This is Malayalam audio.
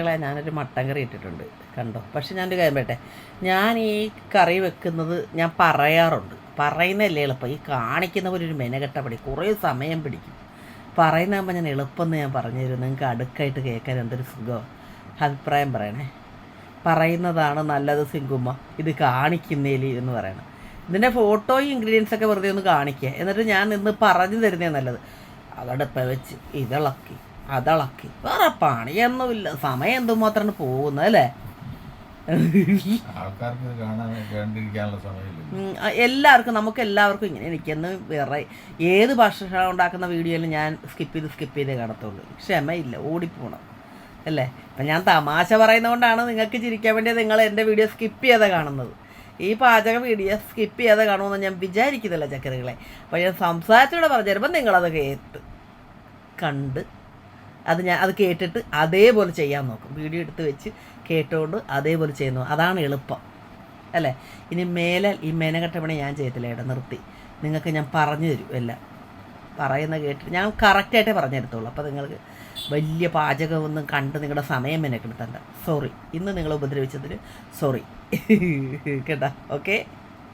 ളെ ഞാനൊരു മട്ടൻ കറി ഇട്ടിട്ടുണ്ട്. കണ്ടോ? പക്ഷെ ഞാനൊരു കാര്യം പറയട്ടെ? ഞാൻ ഈ കറി വെക്കുന്നത് ഞാൻ പറയാറുണ്ട്. പറയുന്നതല്ലേ എളുപ്പം. ഈ കാണിക്കുന്ന പോലെ ഒരു മെനകെട്ട പടി കുറേ സമയം പിടിക്കും. പറയുന്നതാകുമ്പോൾ ഞാൻ എളുപ്പമെന്ന് ഞാൻ പറഞ്ഞു തരും നിങ്ങൾക്ക് അടുക്കായിട്ട് കേൾക്കാൻ എന്തൊരു സുഖം? അഭിപ്രായം പറയണേ. പറയുന്നതാണ് നല്ലത് സിങ്കുമ്മ. ഇത് കാണിക്കുന്നേലി എന്ന് പറയണം. ഇതിന്റെ ഫോട്ടോയും ഇൻഗ്രീഡിയൻസ് ഒക്കെ വെറുതെ ഒന്ന് കാണിക്കുക. എന്നിട്ട് ഞാൻ ഇന്ന് പറഞ്ഞു തരുന്നേ നല്ലത്. അതടുപ്പ വെച്ച് ഇതിളക്കി അതിളക്കി. വേറെ പണിയൊന്നുമില്ല സമയം എന്തുമാത്രാണ് പോകുന്നത് അല്ലേ? എല്ലാവർക്കും നമുക്ക് എല്ലാവർക്കും ഇങ്ങനെ എനിക്കൊന്ന് വേറെ ഏത് ഭക്ഷണം ഉണ്ടാക്കുന്ന വീഡിയോയിലും ഞാൻ സ്കിപ്പ് ചെയ്ത് സ്കിപ്പ് ചെയ്തേ കിടത്തുള്ളൂ ക്ഷമയില്ല ഓടിപ്പോണം. അല്ലേ? ഇപ്പം ഞാൻ തമാശ പറയുന്നതുകൊണ്ടാണ് നിങ്ങൾക്ക് ചിരിക്കാൻ വേണ്ടി നിങ്ങൾ എന്റെ വീഡിയോ സ്കിപ്പ് ചെയ്താൽ കാണുന്നത്. ഈ പാചക വീഡിയോ സ്കിപ്പ് ചെയ്യാതെ കാണുമെന്ന് ഞാൻ വിചാരിക്കുന്നില്ല ചക്കരകളെ. അപ്പോൾ ഞാൻ സംസാരിച്ചൂടെ പറഞ്ഞു തരുമ്പോൾ നിങ്ങളത് കേട്ട് കണ്ട് അത് ഞാൻ അത് കേട്ടിട്ട് അതേപോലെ ചെയ്യാൻ നോക്കും. വീഡിയോ എടുത്ത് വെച്ച് കേട്ടുകൊണ്ട് അതേപോലെ ചെയ്യുന്നു. അതാണ് എളുപ്പം. അല്ലേ? ഇനി മേലെ ഈ മേനകട്ടപ്പണി ഞാൻ ചെയ്യത്തില്ല ഇട നിർത്തി. നിങ്ങൾക്ക് ഞാൻ പറഞ്ഞു തരും എല്ലാം. പറയുന്ന കേട്ടിട്ട് ഞാൻ കറക്റ്റായിട്ടേ പറഞ്ഞു തരത്തുള്ളൂ അപ്പോൾ നിങ്ങൾക്ക് വലിയ പാചകമൊന്നും കണ്ട് നിങ്ങളുടെ സമയം മെനക്കെടുത്തണ്ട. സോറി ഇന്ന് നിങ്ങളെ ഉപദ്രവിച്ചതിന് സോറി കേട്ടോ? ഓക്കെ